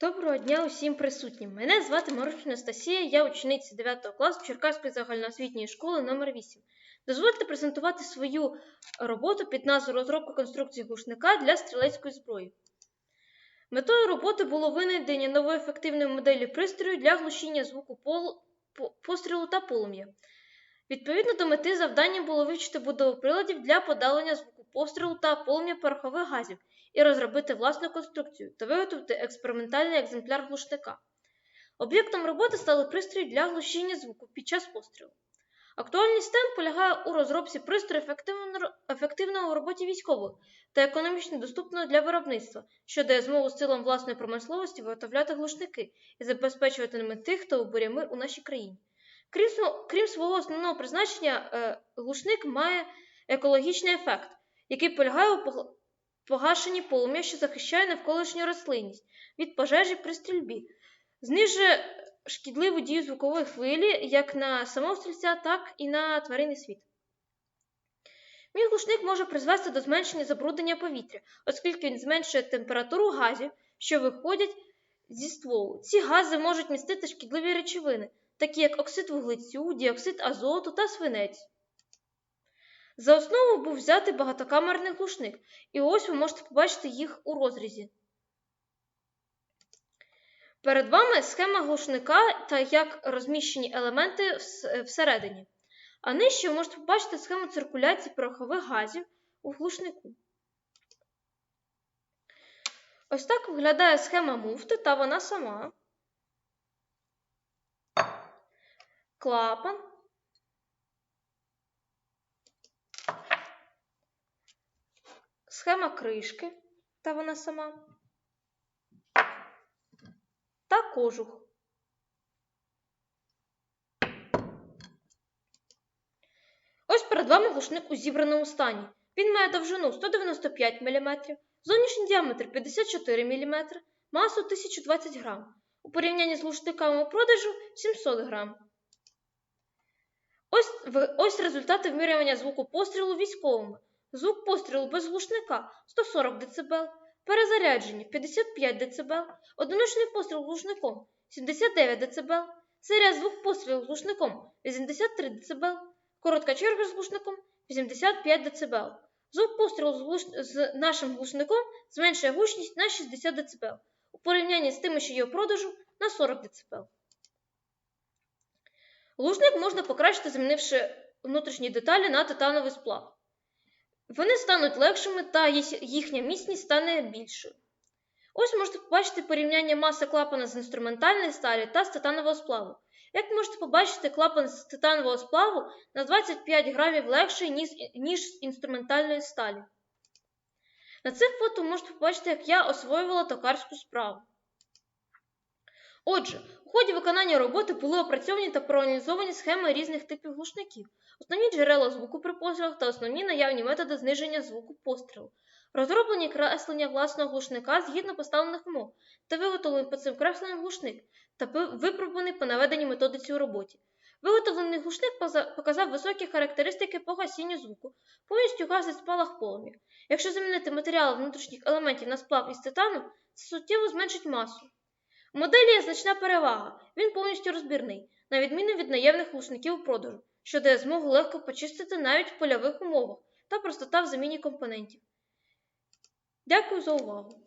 Доброго дня усім присутнім. Мене звати Марущина Анастасія, я учениця 9 класу Черкаської загальноосвітньої школи номер 8 Дозвольте презентувати свою роботу під назвою розробка конструкції глушника для стрілецької зброї. Метою роботи було винайдення нової ефективної моделі пристрою для глушіння звуку пострілу та полум'я. Відповідно до мети завданням було вивчити будову приладів для подалення звуку пострілу та полум'я порохових газів і розробити власну конструкцію та виготовити експериментальний екземпляр глушника. Об'єктом роботи стали пристрої для глушіння звуку під час пострілу. Актуальність STEM полягає у розробці пристрою ефективного у роботі військових та економічно доступного для виробництва, що дає змогу силам власної промисловості виготовляти глушники і забезпечувати ними тих, хто обурює мир у нашій країні. Крім, крім свого основного призначення, е, глушник має екологічний ефект, який полягає у погашенні полум'я, що захищає навколишню рослинність від пожежі при стрільбі, знижує шкідливу дію звукової хвилі як на самого стрільця, так і на тваринний світ. Мій глушник може призвести до зменшення забруднення повітря, оскільки він зменшує температуру газів, що виходять зі стволу. Ці гази можуть містити шкідливі речовини, такі як оксид вуглецю, діоксид азоту та свинець. За основу був взятий багатокамерний глушник, і ось ви можете побачити їх у розрізі. Перед вами схема глушника та як розміщені елементи всередині. А нижче ви можете побачити схему циркуляції порохових газів у глушнику. Ось так виглядає схема муфти та вона сама. Клапан. Схема кришки та вона сама. Та кожух. Ось перед вами глушник у зібраному стані. Він має довжину 195 мм, зовнішній діаметр 54 мм, масу 1020 г. У порівнянні з глушниками у продажу 700 г. Ось, ось результати вимірювання звуку пострілу військовими. Звук пострілу без глушника 140 дБ, перезарядження 55 дБ, одиночний постріл глушником 79 дБ, серія звук пострілу глушником 83 дБ, коротка черга з глушником 85 дБ. Звук пострілу з, глуш... з нашим глушником зменшує гучність на 60 дБ, у порівнянні з тими, що є у продажу, на 40 дБ. Глушник можна покращити, замінивши внутрішні деталі на титановий сплав. Вони стануть легшими та їхня міцність стане більшою. Ось можете побачити порівняння маси клапана з інструментальної сталі та з титанового сплаву. Як можете побачити, клапан з титанового сплаву на 25 грамів легший, ніж з інструментальної сталі. На цих фото можете побачити, як я освоювала токарську справу. Отже, у ході виконання роботи були опрацьовані та проаналізовані схеми різних типів глушників, основні джерела звуку при пострілах та основні наявні методи зниження звуку пострілу, розроблені креслення власного глушника згідно поставлених умов та виготовлений по цим кресленням глушник та випробуваний по наведеній методиці у роботі. Виготовлений глушник показав високі характеристики по гасінню звуку, повністю гасить спалах полум'я. Якщо замінити матеріали внутрішніх елементів на сплав із титану, це суттєво зменшить масу. Моделі є значна перевага, він повністю розбірний, на відміну від наявних глушників у продажу, що дає змогу легко почистити навіть в польових умовах та простота в заміні компонентів. Дякую за увагу!